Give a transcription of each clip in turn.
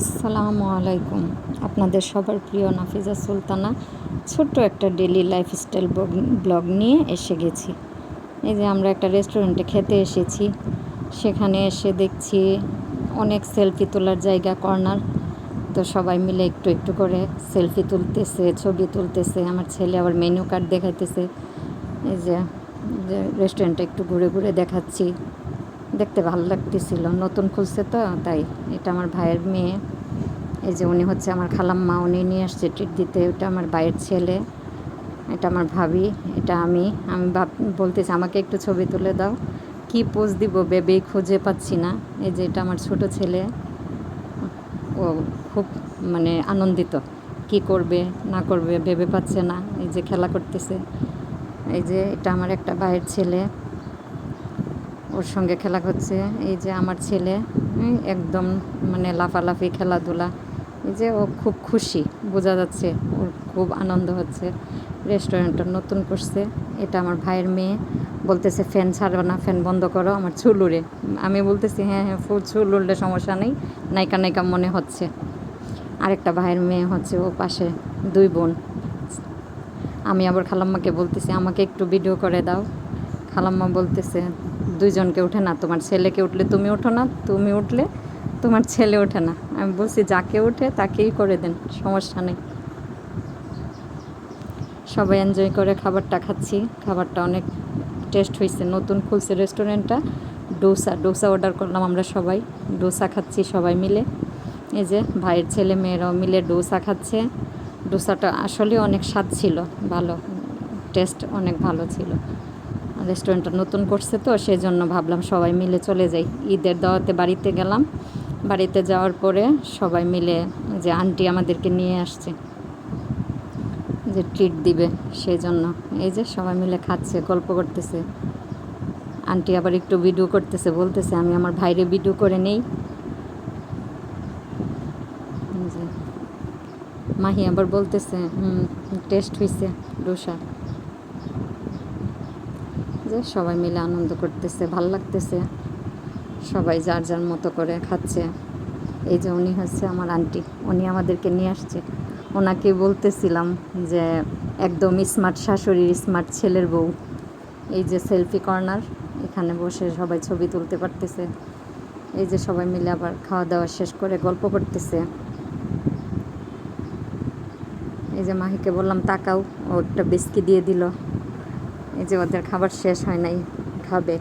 আসসালামু আলাইকুম আপনাদের সবার প্রিয় নাফিজা সুলতানা, ছোট্ট একটা ডেলি লাইফস্টাইল ব্লগ নিয়ে এসে গেছি। এই যে আমরা একটা রেস্টুরেন্টে খেতে এসেছি। সেখানে এসে দেখছি অনেক সেলফি তোলার জায়গা কর্নার তো সবাই মিলে একটু একটু করে সেলফি তুলতেছে, ছবি তুলতেছে। আমার ছেলে আবার মেনু কার্ড দেখাইতেছে। এই যে রেস্টুরেন্টটা একটু ঘুরে ঘুরে দেখাচ্ছি। দেখতে ভালো লাগতেছিল। নতুন খুলছে তো, তাই এটা আমার ভাইয়ের মেয়ে। এই যে উনি হচ্ছে আমার খালাম্মা, উনি নিয়ে আসছে ট্রিট দিতে। ওটা আমার ভাইয়ের ছেলে, এটা আমার ভাবি, এটা আমি। আমি ভাব, বলতেছি, আমাকে একটু ছবি তুলে দাও। কি পোজ দিব বেবেই খুঁজে পাচ্ছি না। এই যে এটা আমার ছোট ছেলে। ও খুব মানে আনন্দিত। কি করবে, না করবে, ভেবে পাচ্ছে না। এই যে খেলা করতেছে। এই যে এটা আমার একটা ভাইয়ের ছেলে। ওর সঙ্গে খেলা করছে এই যে আমার ছেলে একদম মানে লাফালাফি, খেলাধুলা, এই যে ও খুব খুশি, বোঝা যাচ্ছে ওর খুব আনন্দ হচ্ছে। রেস্টুরেন্টটা নতুন করছে, এটা আমার ভাইয়ের মেয়ে। বলতেছে, ফ্যান ছাড়ো না, ফ্যান বন্ধ করো, আমার চুল উড়ে আমি বলতেছি হ্যাঁ হ্যাঁ ফুল চুল উড়লে সমস্যা নেই। নাইকা নাইকা মনে হচ্ছে। আরেকটা ভাইয়ের মেয়ে হচ্ছে ও পাশে, দুই বোন। আমি আবার খালাম্মাকে বলতেছি, আমাকে একটু ভিডিও করে দাও। খালাম্মা বলতেছে দুইজনকে ওঠে না, তোমার ছেলেকে উঠলে তুমি ওঠো না, তুমি উঠলে তোমার ছেলে ওঠে না। আমি বলছি, যাকে ওঠে তাকেই করে দেন, সমস্যা নেই। সবাই এনজয় করে খাবারটা খাচ্ছি। খাবারটা অনেক টেস্ট হয়েছে নতুন খুলছে রেস্টুরেন্টটা ডোসা ডোসা অর্ডার করলাম আমরা সবাই। ডোসা খাচ্ছি সবাই মিলে। এই যে ভাইয়ের ছেলে, মেয়েরাও মিলে ডোসা খাচ্ছে। ডোসাটা আসলে অনেক স্বাদ ছিল, ভালো টেস্ট অনেক ভালো ছিল। রেস্টুরেন্টটা নতুন করছে তো সেই জন্য ভাবলাম সবাই মিলে চলে যাই। ঈদের দাওয়াতে বাড়িতে গেলাম। বাড়িতে যাওয়ার পরে সবাই মিলে যে আন্টি আমাদেরকে নিয়ে আসছে, যে ট্রিট দিবে সেই জন্য এই যে সবাই মিলে খাচ্ছে, গল্প করতেছে। আন্টি আবার একটু ভিডিও করতেছে, বলতেছে, আমি আমার ভাইরে ভিডিও করে নেই। মাহি আবার বলতেছে টেস্ট হয়েছে ডোসা। যে সবাই মিলে আনন্দ করতেছে, ভালো লাগতেছে। সবাই যার যার মতো করে খাচ্ছে। এই যে উনি হচ্ছে আমার আন্টি, উনি আমাদেরকে নিয়ে আসছে। ওনাকে বলতেছিলাম যে একদম স্মার্ট শাশুড়ির স্মার্ট ছেলের বউ। এই যে সেলফি কর্নার এখানে বসে সবাই ছবি তুলতে পারতেছে। এই যে সবাই মিলে আবার খাওয়া দাওয়া শেষ করে গল্প করতেছে। এই যে মাহিকে বললাম, তাকাও, ও একটা বিস্কি দিয়ে দিল। এই যে ওদের খাবার শেষ হয় নাই, খাবে,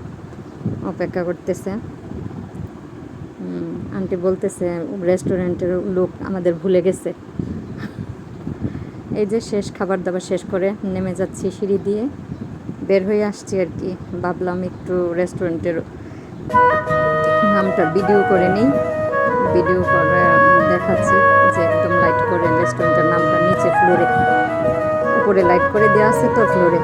অপেক্ষা করতেছে। আন্টি বলতেছে রেস্টুরেন্টের লোক আমাদের ভুলে গেছে। এই যে শেষ খাবার দাবার শেষ করে নেমে যাচ্ছি সিঁড়ি দিয়ে, বের হয়ে আসছি আর কি। ভাবলাম একটু রেস্টুরেন্টের নামটা ভিডিও করে নিই। ভিডিও করে দেখাচ্ছি যে একদম লাইট করে রেস্টুরেন্টের নামটা নিচে ফ্লোরে উপরে লাইট করে দেওয়া আছে তো ফ্লোরে